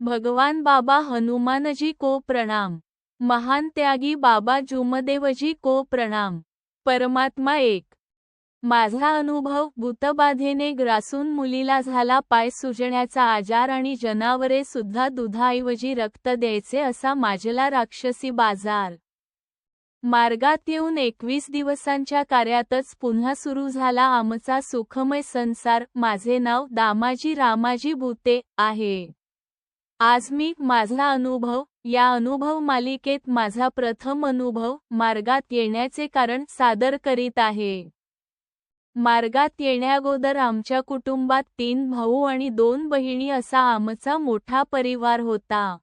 भगवान बाबा हनुमानजी को प्रणाम. महान त्यागी बाबा जुमदेवजी को प्रणाम. परमात्मा एक. माझा अनुभव भूतबाधेने ग्रासून मुलीला झाला पाय सुजण्याचा आजार आणि जनावरे सुद्धा दुधाऐवजी रक्त द्यायचे असा माझला राक्षसी बाजार. मार्गात येऊन एकवीस दिवसांच्या कार्यातच पुन्हा सुरू झाला आमचा सुखमय संसार. माझे नाव दामाजी रामाजी भूते आहे. आज मी माझा अनुभव या अनुभव मालिकेत माझा प्रथम अनुभव मार्गात येण्याचे कारण सादर करीत आहे. मार्गात येण्याअगोदर आमच्या कुटुंबात तीन भाऊ आणि दोन बहिणी असा आमचा मोठा परिवार होता.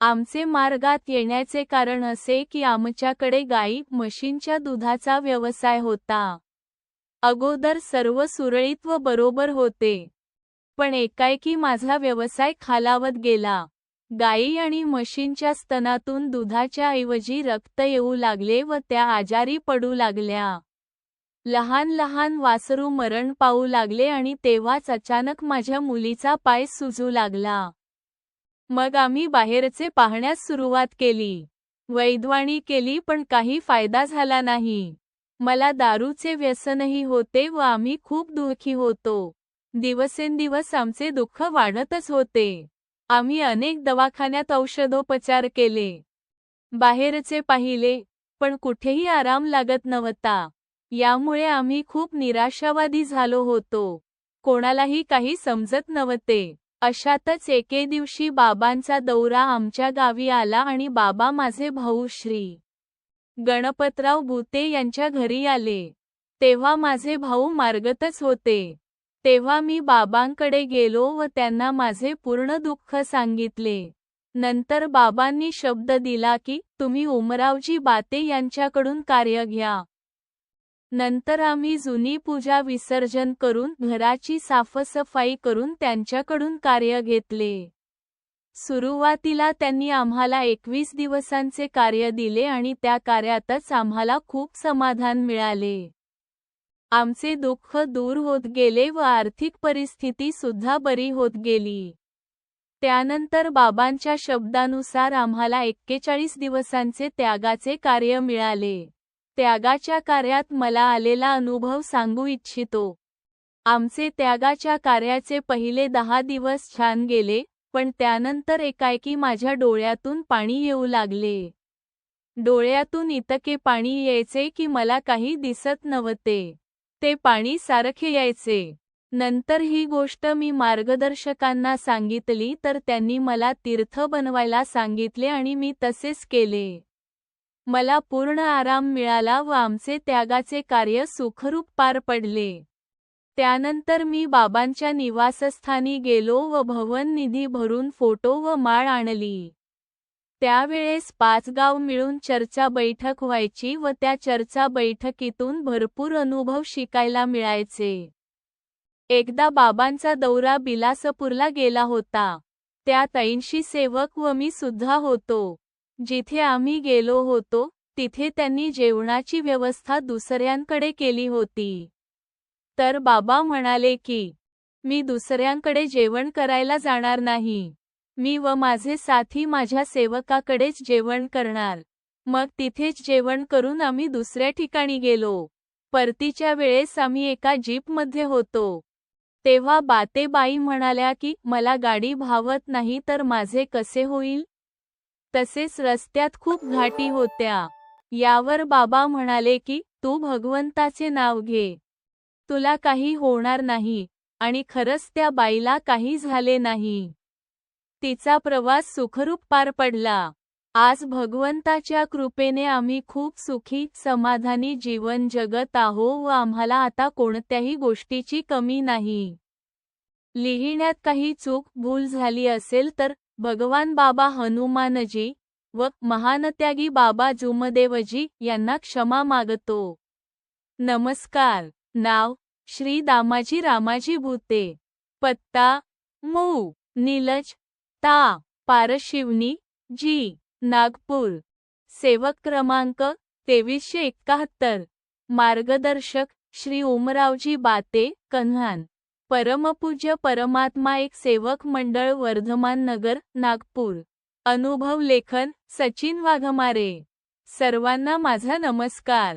आमचे मार्गात येण्याचे कारण असे की आमच्याकडे गाई म्हशींच्या दुधाचा व्यवसाय होता. अगोदर सर्व सुरळीत व बरोबर होते. पण एकाएकी माझा व्यवसाय खालावत गेला. गाई आणि म्हशींच्या स्तनातून दुधाच्या ऐवजी रक्त येऊ लागले व त्या आजारी पडू लागल्या. लहान लहान वासरू मरण पावू लागले आणि तेव्हाच अचानक माझ्या मुलीचा पाय सुजू लागला. मग आम्ही बाहेरचे पाहण्यास सुरुवात केली. वैद्वाणी केली पण काही फायदा झाला नाही. मला दारूचे व्यसनही होते व आम्ही खूप दुःखी होतो. दिवसेंदिवस आमचे दुःख वाढतच होते. आम्ही अनेक दवाखान्यात औषधोपचार केले. बाहेरचे पाहिले पण कुठेही आराम लागत नव्हता. यामुळे आम्ही खूप निराशावादी झालो होतो. कोणालाही काही समजत नव्हते. अशातच एके दिवशी बाबांचा दौरा आमच्या गावी आला आणि बाबा माझे भाऊ श्री. गणपतराव भूते यांच्या घरी आले. तेव्हा माझे भाऊ मार्गतच होते. तेव्हा मी बाबांकडे गेलो व त्यांना माझे पूर्ण दुःख सांगितले. नंतर बाबांनी शब्द दिला की तुम्ही उमरावजी बाते यांच्याकडून कार्य घ्या. नंतर आम्ही जुनी पूजा विसर्जन करून घराची साफसफाई करून त्यांच्याकडून कार्य घेतले. सुरुवातीला त्यांनी आम्हाला एकवीस दिवसांचे कार्य दिले आणि त्या कार्यातच आम्हाला खूप समाधान मिळाले. आमचे दुःख दूर होत गेले व आर्थिक परिस्थिती सुद्धा बरी होत गेली. त्यानंतर बाबांच्या शब्दानुसार आम्हाला एक्केचाळीस दिवसांचे त्यागाचे कार्य मिळाले. त्यागाच्या कार्यात मला आलेला अनुभव सांगू इच्छितो. आमचे त्यागाच्या कार्याचे पहिले दहा दिवस छान गेले पण त्यानंतर एकाएकी माझ्या डोळ्यातून पाणी येऊ लागले. डोळ्यातून इतके पाणी यायचे की मला काही दिसत नव्हते. ते पाणी सारखे यायचे. नंतर ही गोष्ट मी मार्गदर्शकांना सांगितली तर त्यांनी मला तीर्थ बनवायला सांगितले आणि मी तसेच केले. मला पूर्ण आराम मिळाला व आमचे त्यागाचे कार्य सुखरूप पार पडले. त्यानंतर मी बाबांच्या निवासस्थानी गेलो व भवन निधी भरून फोटो व माळ आणली. त्यावेळेस पाच गाव मिळून चर्चा बैठक व्हायची व त्या चर्चा बैठकीतून भरपूर अनुभव शिकायला मिळायचे. एकदा बाबांचा दौरा बिलासपूरला गेला होता. त्यात ऐंशी सेवक व मी सुद्धा होतो. जिथे आम्ही गेलो होतो तिथे त्यांनी जेवणाची व्यवस्था दुसऱ्यांकडे केली होती. तर बाबा म्हणाले की मी दुसऱ्यांकडे जेवण करायला जाणार नाही. मी व माझे साथी माझ्या सेवकाकडेच जेवण करणार. मग तिथेच जेवण करून आम्ही दुसऱ्या ठिकाणी गेलो. परतीच्या वेळेस आम्ही एका जीपमध्ये होतो. तेव्हा बातेबाई म्हणाल्या की मला गाडी भावत नाही तर माझे कसे होईल? तसेच रस्त्यात खूप घाटी होत्या. यावर बाबा म्हणाले की तू भगवंताचे नाव घे. तुला काही होणार नाही आणि खरंच त्या बाईला काही झाले नाही. तिचा प्रवास सुखरूप पार पडला. आज भगवंताच्या कृपेने आम्ही खूप सुखी समाधानी जीवन जगत आहो व आम्हाला आता कोणत्याही गोष्टीची कमी नाही. लिहिण्यात काही चूक भूल झाली असेल तर भगवान बाबा हनुमानजी व महानत्यागी बाबा जुमदेवजी यांना क्षमा मागतो. नमस्कार. नाव श्री दामाजी रामाजी भूते. पत्ता मऊ नीलज ता पारशिवनी जी नागपूर. सेवक क्रमांक तेवीसशे एकाहत्तर. मार्गदर्शक श्री उमरावजी बाते कन्हान. परमपूज्य परमात्मा एक सेवक मंडळ वर्धमान नगर नागपूर. अनुभव लेखन सचिन वाघमारे. सर्वांना माझा नमस्कार.